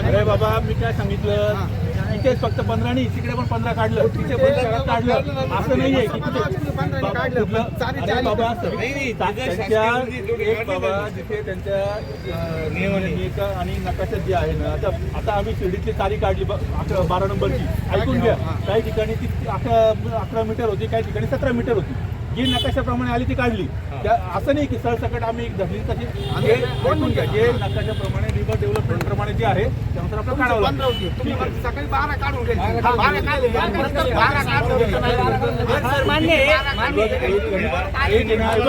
अरे बाबा मी काय सांगितलं? इथेच फक्त पंधरा नाही तिकडे पण पंधरा काढलं. तिथे पण काढलं. असं नाहीये की तिथे बाबा कुठलं- अरे बाबा असं त्यांच्या एक बाबा जिथे त्यांच्या आणि नकाशात जे आहे ना आता आता आम्ही शिर्डीतली तारी काढली अकरा बारा नंबरची. ऐकून घ्या. काही ठिकाणी ती अकरा अकरा मीटर होती काही ठिकाणी सतरा मीटर होती. जी नकाशाप्रमाणे आली ती काढली. त्या असं नाही की सरसकट आम्ही एक धरली तशी जे नकाशाप्रमाणे रिव्हर डेव्हलपमेंट प्रमाणे जे आहे त्यानुसार काढावं सकाळी बारा काढून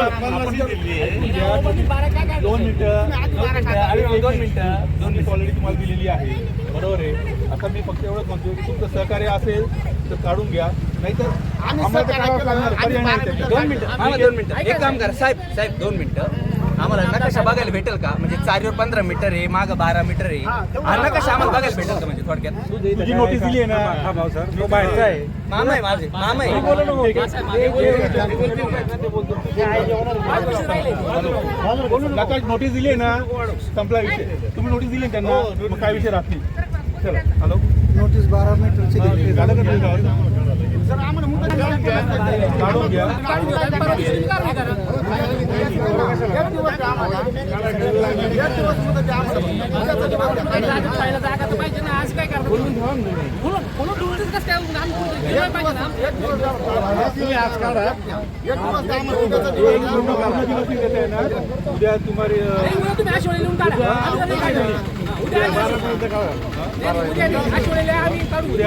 आपण दोन मिनिटं. दोन मिनिटं. दोन मिनिटं. ऑलरेडी तुम्हाला दिलेली आहे. बरोबर आहे. आता मी फक्त एवढंच म्हणतो की तुमचं सहकार्य असेल तर काढून घ्या. नाहीतर आम्ही आम्हाला. लागणार, पर्याय नाही त्याच्यात. दोन मिनिटं. दोन मिनिटं. एक काम करा. साहेब साहेब दोन मिनिटं. आम्हाला नकाशा बघायला भेटेल का? म्हणजे चारीवर पंधरा मीटर आहे मागं बारा मीटर आहे. हा नकाशा आम्हाला बघायला भेटेल का म्हणजे थोडक्यात? तुझी नोटीस दिली आहे ना हा भाऊ सर तो बाहेरचा आहे. मामा आहे माझे. मामा आहे. नकाश नोटीस दिली आहे ना संपला विषय. तुम्ही नोटीस दिली ना त्यांना मग काय विषय राहत नाही. चला हॅलो नोटीस बारा मीटरची दिली. झालं का. काढून घ्या देता येणार. उद्या तुम्हारी अं, उद्या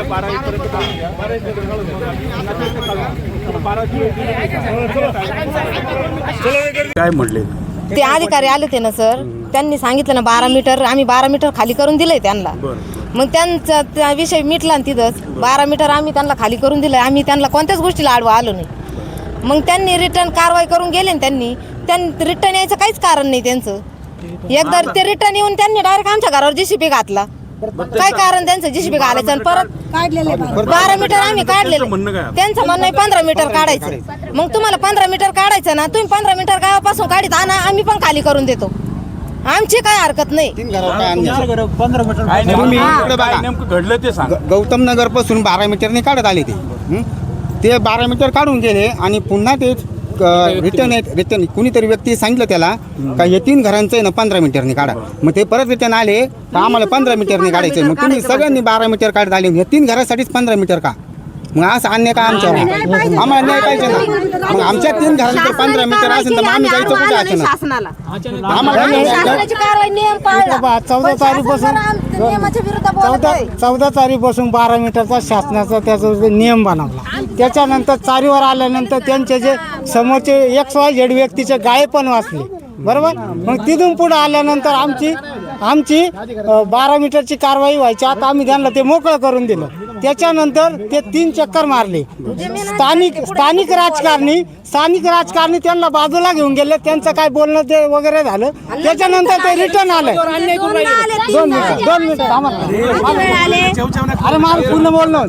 बारा काय म्हणले ते अधिकारी आले ते ना सर. त्यांनी सांगितलं ना बारा मीटर आम्ही बारा मीटर खाली करून दिलंय त्यांना. मग त्यांचा त्या विषय मिटला ना तिथंच. बारा मीटर आम्ही त्यांना खाली करून दिलंय. आम्ही त्यांना कोणत्याच गोष्टीला आडवा आलो नाही. मग त्यांनी रिटर्न कारवाई करून गेले ना त्यांनी. त्यांनी रिटर्न यायचं काहीच कारण नाही त्यांचं. एकदा ते रिटर्न येऊन त्यांनी डायरेक्ट आमच्या घरावर जीसीपी घातला काय कारण त्यांचं जीसीपी घालायचं आणि परत काढलेले बारा मीटर आम्ही काढलेले म्हणणं काय? त्यांचं म्हणणं आहे पंधरा मीटर काढायचं मग तुम्हाला पंधरा मीटर काढायचं ना तुम्ही पंधरा मीटर गावापासून काढीत आणा आम्ही पण खाली करून देतो आमची काय हरकत नाही तीन घरावर काय अन्याय? काय तुम्ही नेमकं- इकडे बघा. काय नेमकं घडलं ते सांग ग- गौतम नगरपासून बारा मीटरने काढत आले ते हं? ते बारा मीटर काढून गेले आणि पुन्हा ते रिटर्न रिटर्न कुणीतरी व्यक्ती सांगितलं त्याला का हे तीन घरांचं आहे ना पंधरा मीटरने काढा. मग ते परत रिटर्न आले तर आम्हाला पंधरा मीटरने काढायचे मग तुम्ही सगळ्यांनी बारा मीटर काढत आले. हे तीन घरासाठीच पंधरा मीटर का? मग असं अन्य का आमच्यावर? आम्हाला न्याय पाहिजे. ना. मग आमच्या तीन घरांचं पंधरा मीटर असेल तर मग आम्ही जायचं कुठे असेल शासनाला. आम्हाला न्याय पाहिजे. शासनाची कारवाई नियम पाळला. बा, चौदा आमच्या नियमाच्या विरुद्ध बोलत चौदा आहे. चौदा तारीखपासून बारा मीटरचा शासनाचा त्याचा जो नियम बनवला. त्याच्यानंतर चारीवर आल्यानंतर त्यांचे जे समोरचे एक्स वाय झेड व्यक्तीचे गाळे पण वाचले. बरोबर? मग तिथून पुढे आल्यानंतर आमची आमची अ, बारा मीटरची कारवाई व्हायची. आता आम्ही त्यांना ते मोकळं करून दिलं. त्याच्यानंतर ते तीन चक्कर मारले. स्थानिक स्थानिक राजकारणी स्थानिक राजकारणी त्यांना बाजूला घेऊन गेले. त्यांचं काय बोलणं ते वगैरे झालं. त्याच्यानंतर ते रिटर्न आलं. दोन मिनिट दोन मिनिट अरे मला पूर्ण बोलणं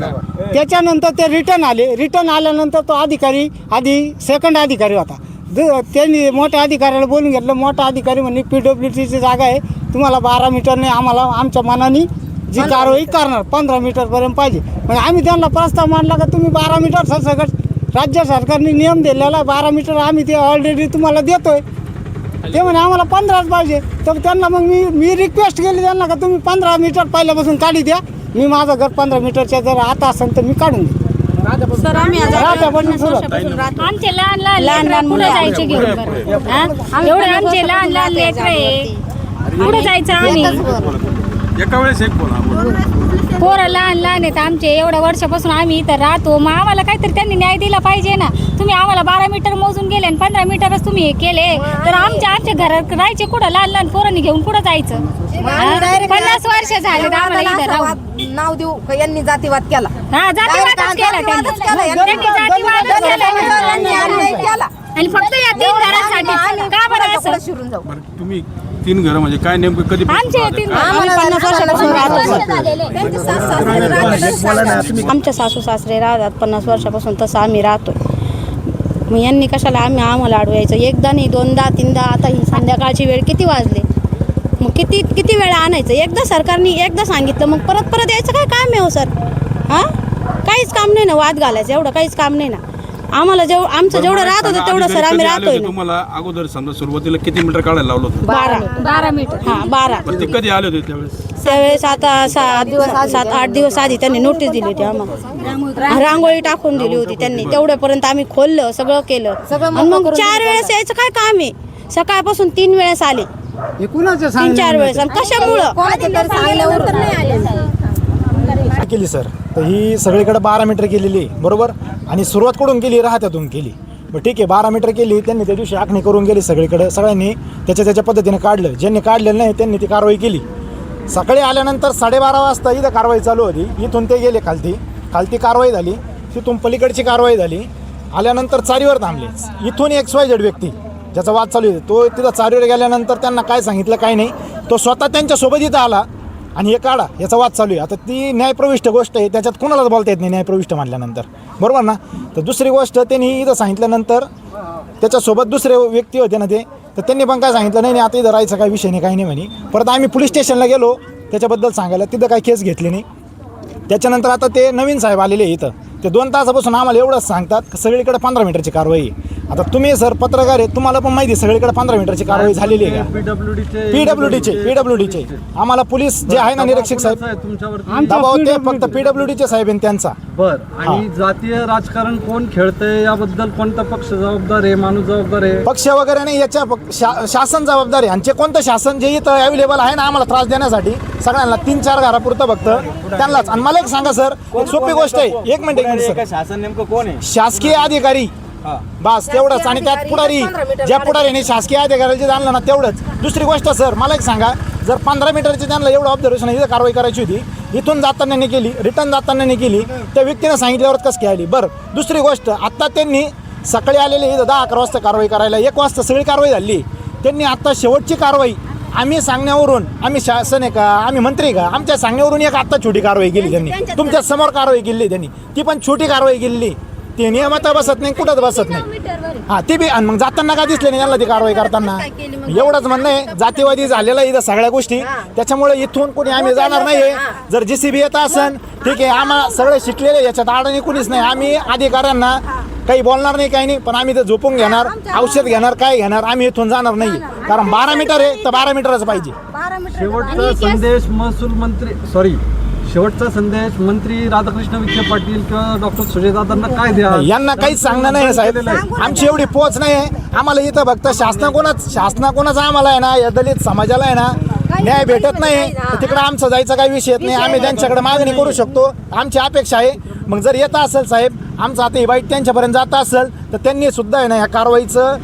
त्याच्यानंतर ते रिटर्न आले. रिटर्न आल्यानंतर तो अधिकारी आधी सेकंड अधिकारी होता. द- त्यांनी मोठ्या अधिकाऱ्याला बोलून घेतलं. मोठा अधिकारी म्हणजे पी डब्ल्यू टीची जागा आहे. तुम्हाला बारा मीटरने आम्हाला आमच्या मनाने जी कारवाई करणार पंधरा मीटरपर्यंत पाहिजे. मग आम्ही त्यांना प्रस्ताव मांडला का तुम्ही बारा मीटर सरसकट राज्य सरकारने नियम दिलेला बारा मीटर आम्ही ते ऑलरेडी तुम्हाला देतोय. ते म्हणे आम्हाला पंधराच पाहिजे. तर त्यांना मग मी मी रिक्वेस्ट केली त्यांना का तुम्ही पंधरा मीटर पहिल्यापासून काढी द्या. मी माझं घर पंधरा मीटरच्या जर आता असेल तर मी काढून सर आम्ही आमचे लहान लहान लहान लहान कुठे जायचे घेऊन? एवढे आमचे लहान लहान लेकर आहे. कुठे जायचं आम्ही. एका वेळेस एक बोला पोरं लहान लहान आहेत आमचे एवढ्या वर्षापासून आम्ही इथं राहतो. मग आम्हाला काहीतरी त्यांनी न्याय दिला पाहिजे ना. तुम्ही आम्हाला बारा मीटर मोजून गेले आणि पंधरा मीटरच तुम्ही हे केले. तर आमच्या आमच्या घरात राहायचे कुठं? लहान लहान पोरांनी घेऊन कुठं जायचं? हा? पन्नास वर्ष झाले आम्हाला इथं असं राहून. वाद- नाव देऊ का? यांनी जातीवाद केला. हा जातीवादच केला. त्यांनी. त्यांनी जातीवादच आणि फक्त या तीन घरांसाठी. का बरं असं? शिरून जाऊ? बरं तुम्ही तीन घरं म्हणजे काय नेमकं कधी आमचे तीन आम्हाला पन्नास वर्षापासून राहतो. आमच्या सासू सासरे राहतात. पन्नास वर्षापासून तसं आम्ही राहतो मग यांनी कशाला आम्ही आम्हाला अडवायचं? एकदा नाही दोनदा तीनदा. आता ही संध्याकाळची वेळ किती वाजले? मग किती किती वेळा आणायचं? एकदा सरकारने एकदा सांगितलं मग परत परत यायचं काय काम आहे हो सर? हां? काहीच काम नाही ना वाद घालायचं. एवढं काहीच काम नाही ना. आम्हाला जेव आमचं जेवढं राहत होतं तेवढं सर आम्ही राहतोय ना. तुम्हाला? अगोदर समजा सुरुवातीला किती मीटर काढायला लावलं होतं? बारा. बारा मीटर. हां बारा. पण ते कधी आले होते त्यावेळेस? त्यावेळेस आता सात दिवस सात आठ दिवस आधी त्यांनी नोटीस दिली होती आम्हाला. रांगोळी टाकून दिली होती त्यांनी. तेवढ्यापर्यंत आम्ही खोललं सगळं केलं. आणि मग चार वेळेस यायचं काय काम आहे? सकाळपासून तीन वेळेस आले. हे कुणाचं तीन चार वेळेस. आणि कशामुळं? केली सर. तर ही सगळीकडे बारा मीटर केलेली बरोबर? आणि सुरुवात कुठून केली? राहत्यातून केली. मग ठीक आहे बारा मीटर केली त्यांनी त्या दिवशी आखणी करून गेली सगळीकडे. सगळ्यांनी त्याच्या त्याच्या पद्धतीने काढलं. ज्यांनी काढलेलं नाही त्यांनी ती कारवाई केली. सकाळी आल्यानंतर साडेबारा वाजता इथं कारवाई चालू होती. इथून ते गेले खालती. खालती कारवाई झाली. तिथून पलीकडची कारवाई झाली. आल्यानंतर चारीवर थांबले. इथून एक वाय झेड व्यक्ती ज्याचा वाद चालू आहे तो तिथं चारीवर गेल्यानंतर त्यांना काय सांगितलं काय नाही तो स्वतः त्यांच्यासोबत इथं आला. आणि हे काढा याचा वाद चालू आहे. आता ती न्यायप्रविष्ट गोष्ट आहे त्याच्यात कोणालाच बोलता येत नाही न्यायप्रविष्ट मानल्यानंतर. बरोबर ना? तर दुसरी गोष्ट त्यांनी इथं सांगितल्यानंतर त्याच्यासोबत दुसरे व्यक्ती होते ना ते तर त्यांनी पण काय सांगितलं नाही नाही आता इथं राहायचं काही विषय नाही काही नाही म्हणे. परत आम्ही पोलीस स्टेशनला गेलो त्याच्याबद्दल सांगायला तिथं काही केस घेतली नाही. त्याच्यानंतर आता ते नवीन साहेब आलेले इथं. ते दोन तासापासून आम्हाला एवढंच सांगतात सगळीकडे पंधरा मीटरची कारवाई आहे. आता तुम्ही सर पत्रकार आहे तुम्हाला पण माहिती आहे सगळीकडे पंधरा मीटरची कारवाई झालेली आहे का? पीडब्ल्यू डीचे पीडब्ल्यू डीचे आम्हाला पोलीस जे आहे ना निरीक्षक साहेब दबाव ते फक्त पीडब्ल्यू डीचे साहेब आहे त्यांचा. बर आणि जातीय राजकारण कोण खेळतंय याबद्दल कोणता पक्ष जबाबदार आहे माणूस जबाबदार आहे? पक्ष वगैरे नाही याच्या पक- शा- शासन जबाबदार आहे. आणि जे कोणतं शासन जे इथं अवेलेबल आहे ना आम्हाला त्रास देण्यासाठी सगळ्यांना तीन चार घरापुरतं फक्त त्यांनाच. आणि मला एक सांगा सर एक सोपी गोष्ट आहे. एक मिनिट एक मिनिट सर. शासन नेमकं कोण आहे? शासकीय अधिकारी बस तेवढंच. आणि त्यात पुढारी ज्या पुढाऱ्याने शासकीय अधिकाऱ्याचे जाणलं ना तेवढंच. दुसरी गोष्ट सर मला एक सांगा. जर पंधरा मीटरची त्यांना एवढं ऑब्झर्वेशन इथं कारवाई करायची होती इथून जाताना नाही केली रिटर्न जाताना नाही केली त्या व्यक्तीनं सांगितल्यावर कसं काय आली? बरं. दुसरी गोष्ट आत्ता त्यांनी सकाळी आलेले इथं दहा अकरा वाजता कारवाई करायला एक वाजता सगळी कारवाई झाली. त्यांनी आत्ता शेवटची कारवाई आम्ही सांगण्यावरून आम्ही शासन आहे का आम्ही मंत्री का आमच्या सांगण्यावरून एक आत्ता छोटी कारवाई केली त्यांनी. तुमच्यासमोर कारवाई केली त्यांनी. ती पण छोटी कारवाई केली ते नियमात बसत नाही कुठंच बसत नाही. हा ते बी आणि मग जाताना का दिसले नाही यांना ती कारवाई करताना? एवढंच म्हणणं आहे जातीवादी झालेलं आहे इथं सगळ्या गोष्टी. त्याच्यामुळे इथून कोणी आम्ही जाणार नाहीये. जर जी सी बी येत असन ठीक आहे आम्हाला सगळे शिकलेले याच्यात अडणी कुणीच नाही. आम्ही अधिकाऱ्यांना काही बोलणार नाही काही नाही पण आम्ही ते झोपून घेणार औषध घेणार काय घेणार आम्ही इथून जाणार नाही. कारण बारा मीटर आहे तर बारा मीटरच पाहिजे. शेवटचा संदेश महसूल मंत्री सॉरी. शेवटचा संदेश मंत्री राधाकृष्ण विखे पाटील किंवा डॉक्टर सुजयदादांना काय द्या? यांना काहीच सांगणं नाही साहेब. आमची एवढी पोच नाही आहे. आम्हाला इथं फक्त शासनाकोनच शासनाकोनच आम्हाला आहे ना या दलित समाजाला आहे ना न्याय भेटत नाही. तर तिकडे आमचा जायचा काही विषय येत नाही. आम्ही त्यांच्याकडे मागणी करू शकतो. आमची अपेक्षा आहे. मग जर येत असेल साहेब आमचं आता ही बाईट त्यांच्यापर्यंत जात असेल तर त्यांनी सुद्धा आहे ना या कारवाईचं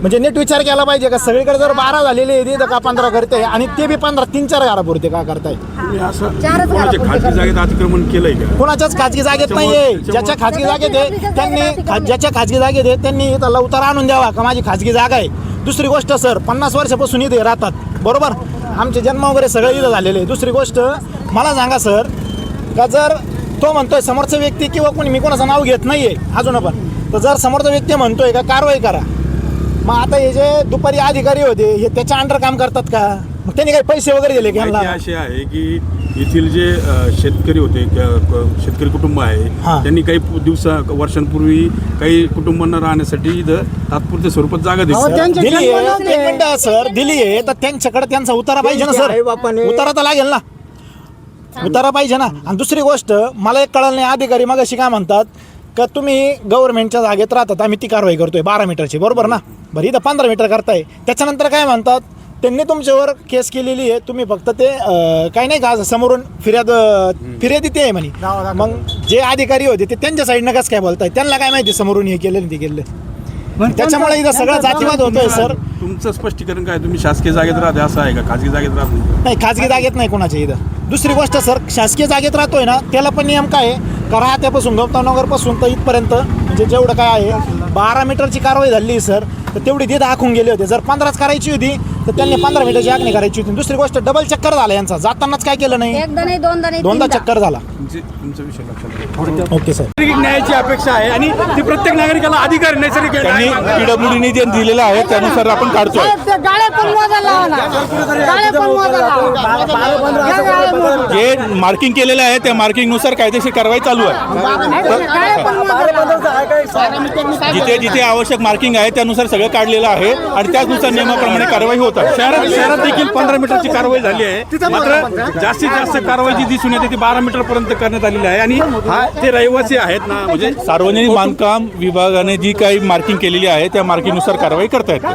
म्हणजे नीट विचार केला पाहिजे का सगळीकडे जर बारा झालेले आहे तिथं का पंधरा करते आणि ते बी पंधरा तीन चार घरापुरते का करताय? तुम्ही असं कोणाच्या खाजगी जागेत अतिक्रमण केलंय का? कोणाच्याच खाजगी जागेत नाहीये. ज्याच्या खाजगी जागेत आहे त्यांनी खा- ज्याच्या खाजगी जागेत आहे त्यांनी इथं लवकर आणून द्यावा का माझी खाजगी जागा आहे. दुसरी गोष्ट सर पन्नास वर्षापासून इथे राहतात. बरोबर? आमचे जन्म वगैरे सगळं इथं झालेले आहे दुसरी गोष्ट मला सांगा सर का जर तो म्हणतोय समोरचा व्यक्ती किंवा कोणी मी कोणाचं नाव घेत नाहीये अजून पण तर जर समोरचा व्यक्ती म्हणतोय का कारवाई करा. मग आता हे जे दुपारी अधिकारी होते हे त्याच्या अंडर काम करतात का? मग त्यांनी काही पैसे वगैरे दिले की माहिती यांना अशी आहे की येथील जे अ, शेतकरी होते क- क- शेतकरी कुटुंब आहे हा. त्यांनी काही पु- दिवसा वर्षांपूर्वी काही कुटुंबांना राहण्यासाठी इथं तात्पुरत्या स्वरूपात जागा अहो, दिली त्यांचे दिली जन्म आहे. नव्हते. एक मिनिटं सर दिली आहे. तर त्यांच्याकडे त्यांचा उतारा पाहिजे ना सर? उतारा तर लागेल ना. उतारा पाहिजे ना. आणि दुसरी गोष्ट मला एक कळलं नाही अधिकारी मग अशी काय म्हणतात का तुम्ही गव्हर्नमेंटच्या जागेत राहतात आम्ही ती कारवाई करतोय बारा मीटरची बरोबर ना? बरं इथं पंधरा मीटर करताय. त्याच्यानंतर काय म्हणतात त्यांनी तुमच्यावर केस केलेली आहे तुम्ही फक्त ते काही नाही का समोरून फिर्याद फिर्यादी ते आहे म्हणे. मग जे अधिकारी होते ते त्यांच्या साईडनं कसं काय बोलताय? त्यांना काय माहिती समोरून हे केलं ते केलं? त्याच्यामुळे इथं सगळं जातीवाद होतोय सर. तुमचं स्पष्टीकरण काय? तुम्ही शासकीय जागेत राहते असं आहे का? खाजगी जागेत राहत नाही. नाही खाजगी जागेत नाही कोणाच्या इथं. दुसरी गोष्ट सर शासकीय जागेत राहतोय ना त्याला पण नियम काय आहे? का राहत्यापासून गौतमनगरपासून तर इथपर्यंत म्हणजे जेवढं काय आहे बारा मीटरची कारवाई झाली सर. तर तेवढी ते दाखवून गेले होते. जर पंधराच करायची होती तर त्यांनी पंधरा मीटरची आखणी करायची होती. दुसरी गोष्ट डबल चक्कर झाला यांचा. जातानाच काय केलं नाही? एकदा नाही दोनदा नाही दोनदा तीनदा. चक्कर झाला. तुमचे तुमचा विषय लक्षात घ्या. Okay sir. नैसर्गिक न्यायाची अपेक्षा आहे आणि ती प्रत्येक नागरिकाला अधिकार आहे नैसर्गिक त्यांनी न्याय. पीडब्ल्यूडीने जे दिलेलं आहे त्यानुसार आपण काढतोय. गाड्या पण मोजायला लावा ना. गाड्या पण मोजायला लावा. जे मार्किंग केलेलं आहे त्या मार्किंगनुसार कायदेशीर कारवाई चालू आहे. गाड्या पण मोजायला लावा. जिथे जिथे आवश्यक मार्किंग आहे त्यानुसार सगळं काढलेलं आहे आणि त्याचनुसार नियमाप्रमाणे कारवाई होत शहरात शहरात देखील पंधरा मीटरची कारवाई झाली आहे. मात्र जास्तीत जास्त कारवाई जी दिसून येते ती बारा मीटर पर्यंत करण्यात आलेली आहे. आणि हा जे रहिवासी आहेत ना म्हणजे सार्वजनिक बांधकाम विभागाने जी काही मार्किंग केलेली आहे त्या मार्किंगनुसार कारवाई करता येते